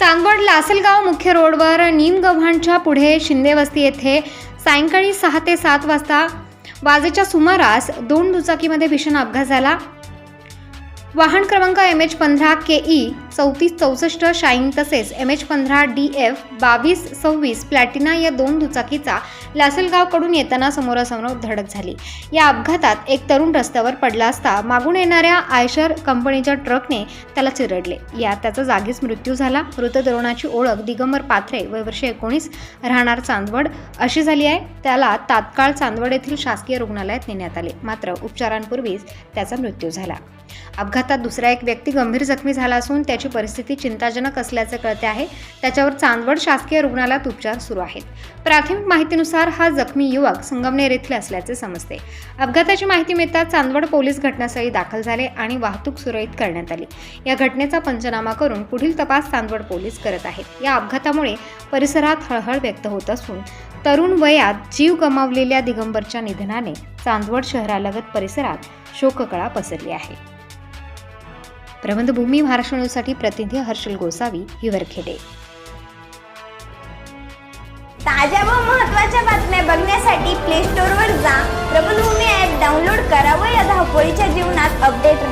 चांदवड लासलगाव मुख्य रोडवर निमगव्हाणच्या पुढे शिंदेवस्ती येथे सायंकाळी सहा ते सात वाजता वाजेच्या सुमारास दोन दुचाकीमध्ये भीषण अपघात झाला. वाहन क्रमांक एम एच पंधरा के ई चौतीस चौसष्ट शाईन तसेच एम एच पंधरा डी एफ बावीस सव्वीस प्लॅटिना या दोन दुचाकीचा लासलगावकडून येताना समोरासमोर धडक झाली. या अपघातात एक तरुण रस्त्यावर पडला असता मागून येणाऱ्या आयशर कंपनीच्या ट्रकने त्याला चिरडले. यात त्याचा जागीच मृत्यू झाला. मृत तरुणाची ओळख दिगंबर पाथरे वय वर्ष एकोणीस राहणार चांदवड अशी झाली आहे. त्याला तात्काळ चांदवड येथील शासकीय रुग्णालयात नेण्यात आले. मात्र उपचारांपूर्वीच त्याचा मृत्यू झाला. अपघातात दुसरा एक व्यक्ती गंभीर जखमी झाला असून त्याची परिस्थिती चिंताजनक असल्याचे कळते आहे. त्याच्यावर चांदवड शासकीय रुग्णालयात उपचार सुरू आहेत. प्राथमिक माहितीनुसार हा जखमी युवक संगमनेर येथील असल्याचे समजते. अपघाताची माहिती मिळताच चांदवड पोलीस घटनास्थळी दाखल झाले आणि वाहतूक सुरळीत करण्यात आली. या घटनेचा पंचनामा करून पुढील तपास चांदवड पोलीस करत आहेत. या अपघातामुळे परिसरात हळहळ व्यक्त होत असून तरुण वयात जीव गमावलेल्या दिगंबरच्या निधनाने चांदवड शहरालगत परिसरात शोककळा पसरली आहे. प्रबंधभूमी महाराष्ट्र न्यूजसाठी प्रतिनिधी हर्षल गोसावी हिवरखेडे ताज्या व महत्त्वाच्या बातम्या बघण्यासाठी प्ले स्टोअरवर जा. प्रबंधभूमी ॲप डाउनलोड करा व या धावपळीच्या जीवनात अपडेट